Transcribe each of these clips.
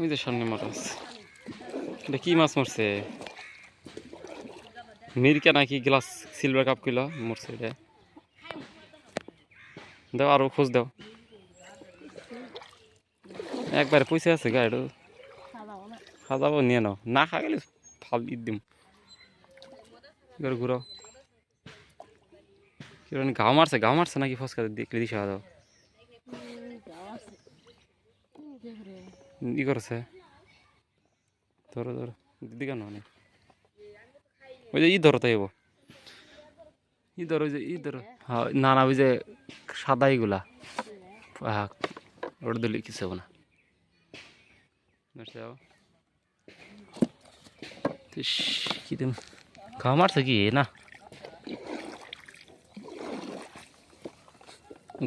ওই যে সামনে মাছ এটা কি মাছ মরছে? মিরকা নাকি গ্লাস সিলভার কাপ কিলো মরছে এটা। দাও আরও খোঁজ দাও। একবারে পয়সা আছে গাড়ি খাওয়া নিয়ে নাও। না খা গেলে ফাল দিয়ে দিম ঘুরো কিরণ গাও মারছে গাও মারছে নাকি ফসকা দেখলে দিশা দাও ই করছে। ধরো ধরো। দিদি কেন অনেক ওই যে ই ধরো তাই ই ধরো যে ই ধরো। হ্যাঁ না না, ওই যে সাদা ইগুলা হ্যাঁ ওটা দিলে কিছু না। কি দিম ঘাম মারছে কি? না।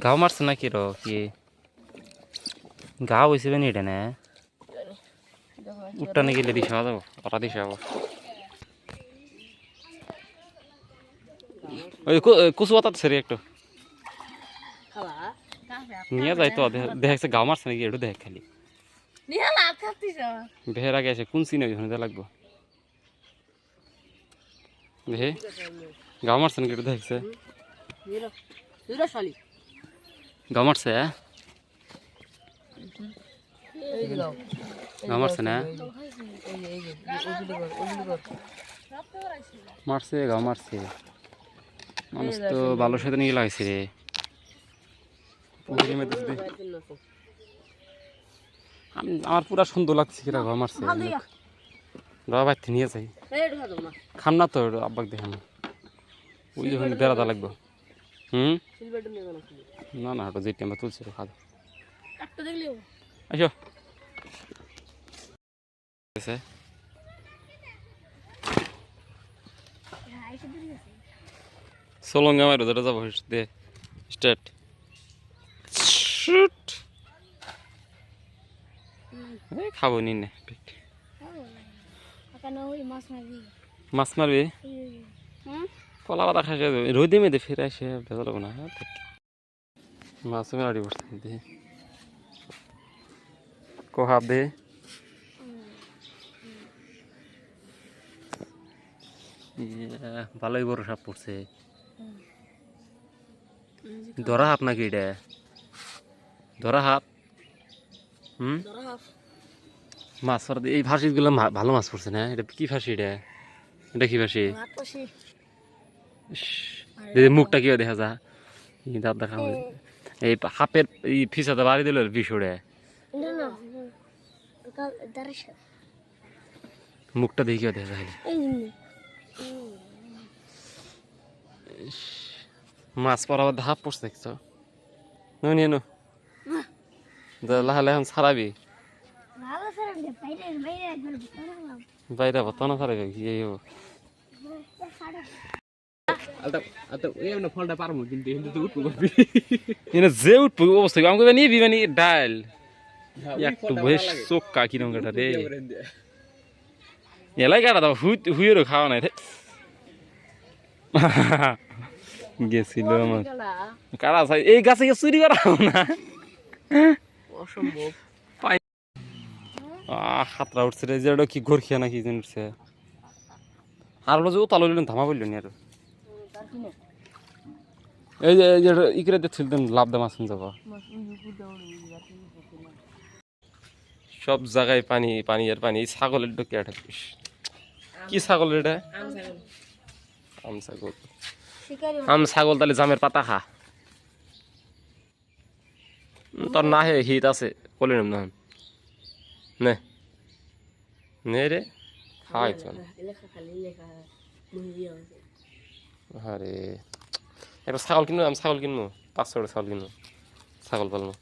ঘাও মারছে না কি র? কি? গা হয়েছে বেনি এটা না। উঠটা নাকি দিশা যাব ওটা দিশা যাব। ওই কুসু বাতাত সেরি একটু। নিয়ে যাই তো দেখছে গাও মারছে নাকি একটু দেখ খালি। বেহের আগে আছে কোন সিনে ওইখানে যা লাগবো। দেখে গাও মারছে নাকি একটু দেখছে গাও মারছে হ্যাঁ? মারছে না? মারছে গাও মারছে। মানুষ তো ভালো সাথে নিয়ে লাগছে রে। আম- আমার পুরা সুন্দর লাগছে কিরা গাও মারছে। রবা বাইতে নিয়ে যাই। খাম না তো আব্বাক দেখেন ওই যখন বেড়াতে লাগবো। হুম? না। না ওটা যেটি আমরা তুলছি খাদ আসো। আছে সোলঙ্গা মারো ধরে যাব দে স্টার্ট শুট খাব নি নে মাছ মারবি। কলা পাতা খাসে রোদে মেদে ফিরে আসে ভেজা লাগবো না হ্যাঁ মাছ মেলাড়ি বসতে দে। কোহাব দে ভালোই বড় সাপ পড়ছে। ধরা হাপ নাকি এটা? ধরা হাপ হুম? মাছ পড়তে এই ফাঁসিগুলো মা- ভালো মাছ পড়ছে না? এটা কি ফাঁসি এটা? এটা কি ফাঁসি? মুখটা কি দেখা যা। দাঁত দেখা এই হাপের এই ফিসাতে বাড়ি দিল বিষ উড়ে মুখটা দেখি দেখা যায় মাছ পড়াবার ধাপ পড়ছে দেখছ নো নিয়ে নো লাহালে এখন ছাড়াবি বাইরে হব তখন ছাড়াবি কি এই যে উঠবো অবস্থা আমাকে নিবি মানে ডাল একটু বেশ চোক্কা কিরম কাটা রে এলাই কাটা দাও হুই হুইয়েরও খাওয়া নাই রে গেছিল আমার কারা চাই এই গাছে চুরি করা না অসম্ভব আহ হাতরা উঠছে রে যে কি ঘর খেয়া নাকি যেন উঠছে আর যে ও তালো ধামা বলল নি আর এই যে এই যে ইকরে দেখছিল লাভ দাম আসুন যাবা সব জায়গায় পানি পানি আর পানি। এই ছাগলের ডোকে আঠাকিস কি ছাগল এটা? আম ছাগল। আম ছাগল তাহলে জামের পাতা খা। তোর না হে হিট আছে। কলে নেম না। নে। নে রে। চল। লেখা আরে। একটা ছাগল কিনবো আমি ছাগল কিনবো। পাঁচশো টাকা ছাগল কিনবো। ছাগল পালবো।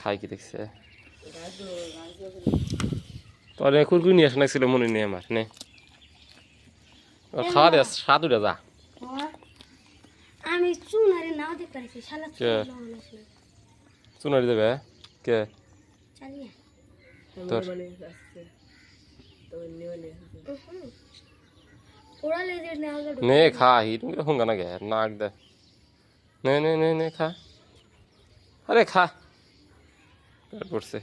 খাই কি দেখছে। তোর কুরকুরি নিয়ে আসা ছিল মনে নেই আমার নে ও খাওয়া দে স্বাদ উঠে যা আমি চুনারে নাও দেখতে পারছি শালা কে? চুনারি দেবে কে চালিয়ে তোর ওরা লেজের নেওয়া গেল নে খা হি তুমি হুঙ্গা না গে নাক দে নে নে নে নে খা আরে খা পেট পড়ছে